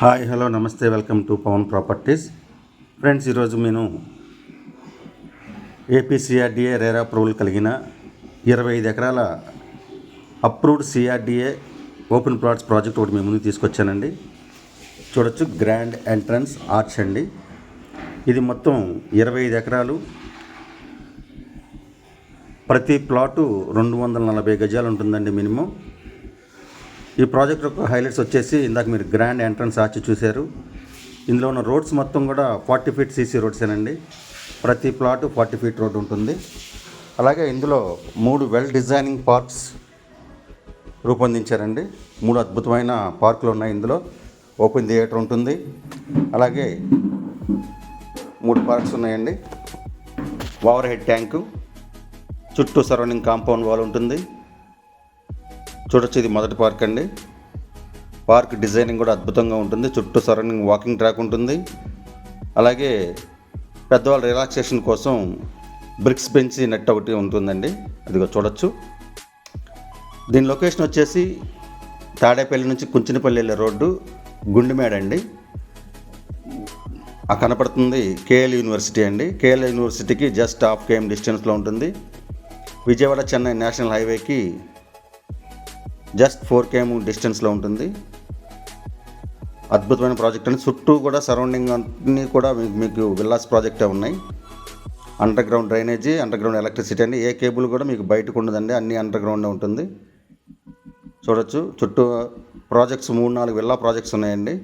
Hi hello నమస్తే welcome to Pavan properties. Friends ఈరోజు నేను ఏపీసీఆర్డీఏ రేరా అప్రూవల్ కలిగిన ఇరవై ఐదు ఎకరాల approved CRDA open plots project ఒకటి మీ ముందు తీసుకొచ్చానండి. చూడొచ్చు గ్రాండ్ ఎంట్రన్స్ ఆర్చ్ అండి. ఇది మొత్తం ఇరవై ఐదు ఎకరాలు. ప్రతి ప్లాటు రెండు వందల నలభై గజాలు ఉంటుందండి మినిమం. ఈ ప్రాజెక్ట్ యొక్క హైలైట్స్ వచ్చేసి ఇందాక మీరు గ్రాండ్ ఎంట్రన్స్ ఆచి చూశారు. ఇందులో ఉన్న రోడ్స్ మొత్తం కూడా ఫార్టీ ఫీట్ సీసీ రోడ్సేనండి ప్రతి ప్లాట్ ఫార్టీ ఫీట్ రోడ్ ఉంటుంది. అలాగే ఇందులో మూడు వెల్ డిజైనింగ్ పార్క్స్ రూపొందించారండి. మూడు అద్భుతమైన పార్కులు ఉన్నాయి ఇందులో. ఓపెన్ థియేటర్ ఉంటుంది. అలాగే మూడు పార్క్స్ ఉన్నాయండి. ఓవర్ హెడ్ ట్యాంకు చుట్టూ సరౌండింగ్ కాంపౌండ్ వాల్ ఉంటుంది. చూడొచ్చు ఇది మొదటి పార్క్ అండి. పార్క్ డిజైనింగ్ కూడా అద్భుతంగా ఉంటుంది. చుట్టూ సరౌండింగ్ వాకింగ్ ట్రాక్ ఉంటుంది. అలాగే పెద్దవాళ్ళ రిలాక్సేషన్ కోసం బ్రిక్స్ బెంచ్ నెట్ ఒకటి ఉంటుందండి. అదిగో చూడొచ్చు. దీని లొకేషన్ వచ్చేసి తాడేపల్లి నుంచి కుంచినపల్లి వెళ్ళే రోడ్డు గుండెమేడ అండి. ఆ కనపడుతుంది కేఎల్ యూనివర్సిటీ అండి. కేఎల్ యూనివర్సిటీకి జస్ట్ హాఫ్ కేఎం డిస్టెన్స్లో ఉంటుంది. విజయవాడ చెన్నై నేషనల్ హైవేకి జస్ట్ ఫోర్ కేఎం డిస్టెన్స్లో ఉంటుంది. అద్భుతమైన ప్రాజెక్ట్ అండి. చుట్టూ కూడా సరౌండింగ్ అన్నీ కూడా మీకు విల్లాస్ ప్రాజెక్టే ఉన్నాయి. Under ground drainage under ground electricity అండి. ఏ కేబుల్ కూడా మీకు బయటకు ఉండదండి. అన్ని అండర్ గ్రౌండ్ ఉంటుంది. చూడొచ్చు. చుట్టూ ప్రాజెక్ట్స్ మూడు నాలుగు విల్లా ప్రాజెక్ట్స్ ఉన్నాయండి.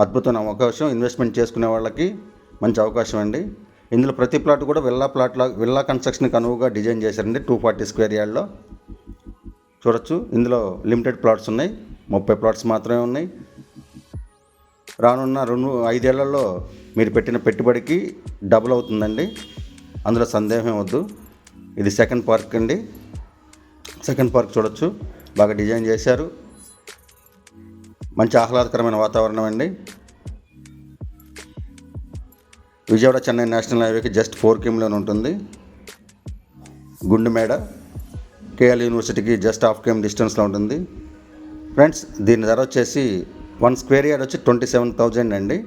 అద్భుతమైన అవకాశం. ఇన్వెస్ట్మెంట్ చేసుకునే వాళ్ళకి మంచి అవకాశం అండి. ఇందులో ప్రతి ప్లాట్ కూడా విల్లా ప్లాట్లా విల్లా కన్స్ట్రక్షన్కి అనువుగా డిజైన్ చేశారండి. టూ ఫార్టీ స్క్వేర్ యార్డ్లో. చూడొచ్చు. ఇందులో లిమిటెడ్ ప్లాట్స్ ఉన్నాయి. ముప్పై ప్లాట్స్ మాత్రమే ఉన్నాయి. రానున్న రెండు ఐదేళ్ళలో మీరు పెట్టిన పెట్టుబడికి డబుల్ అవుతుందండి. అందులో సందేహం వద్దు. ఇది సెకండ్ పార్క్ అండి. సెకండ్ పార్క్ చూడొచ్చు. బాగా డిజైన్ చేశారు. మంచి ఆహ్లాదకరమైన వాతావరణం అండి. విజయవాడ చెన్నై నేషనల్ హైవేకి జస్ట్ ఫోర్ కిమ్లోనే ఉంటుంది. గుండెమేడ కేఎల్ యూనివర్సిటీకి జస్ట్ హాఫ్ కేఎం డిస్టెన్స్లో ఉంటుంది. ఫ్రెండ్స్ దీని ధర వచ్చేసి వన్ స్క్వేర్ యార్డ్ వచ్చి ట్వంటీ సెవెన్ థౌజండ్ అండి.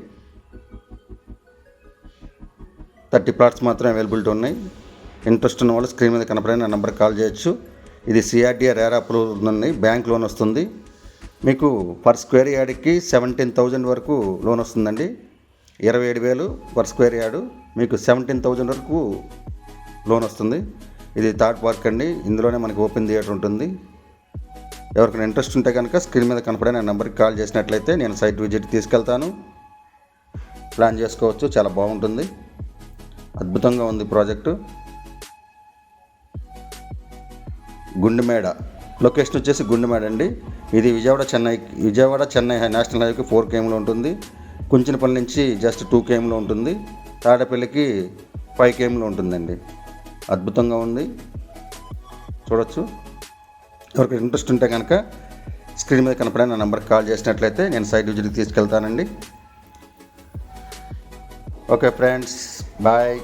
థర్టీ ప్లాట్స్ మాత్రం అవైలబిలిటీ ఉన్నాయి. ఇంట్రెస్ట్ ఉన్న వాళ్ళు స్క్రీన్ మీద కనపడిన నెంబర్ నెంబర్కి కాల్ చేయొచ్చు. ఇది సిఆర్డిఆర్ రేర్ అప్రూవల్ ఉందండి బ్యాంక్ లోన్ వస్తుంది. మీకు పర్ స్క్వేర్ యార్డ్కి సెవెంటీన్ థౌజండ్ వరకు లోన్ వస్తుందండి. ఇరవై ఏడు వేలు పర్ స్క్వేర్ యార్డు. మీకు సెవెంటీన్ థౌజండ్ వరకు లోన్ వస్తుంది. ఇది థర్డ్ పార్క్ అండి. ఇందులోనే మనకి ఓపెన్ థియేటర్ ఉంటుంది. ఎవరికైనా ఇంట్రెస్ట్ ఉంటే కనుక స్క్రీన్ మీద కనపడే నా నెంబర్కి కాల్ చేసినట్లయితే నేను సైట్ విజిట్ తీసుకెళ్తాను. ప్లాన్ చేసుకోవచ్చు. చాలా బాగుంటుంది. అద్భుతంగా ఉంది ప్రాజెక్టు. గుండెమేడ. లొకేషన్ వచ్చేసి గుండెమేడ అండి. ఇది విజయవాడ చెన్నై విజయవాడ చెన్నై నేషనల్ హైవేకి ఫోర్ కేఎంలో ఉంటుంది. కుంచినపల్లి నుంచి జస్ట్ టూ కేఎంలో ఉంటుంది. తాడపల్లికి ఫైవ్ కేఎంలో ఉంటుందండి. అద్భుతంగా ఉంది. చూడొచ్చు. ఎవరికి ఇంట్రెస్ట్ ఉంటే కనుక స్క్రీన్ మీద కనపడే నా నెంబర్కి కాల్ చేసినట్లయితే నేను సైట్ విజిట్కి తీసుకెళ్తానండి. Okay friends bye.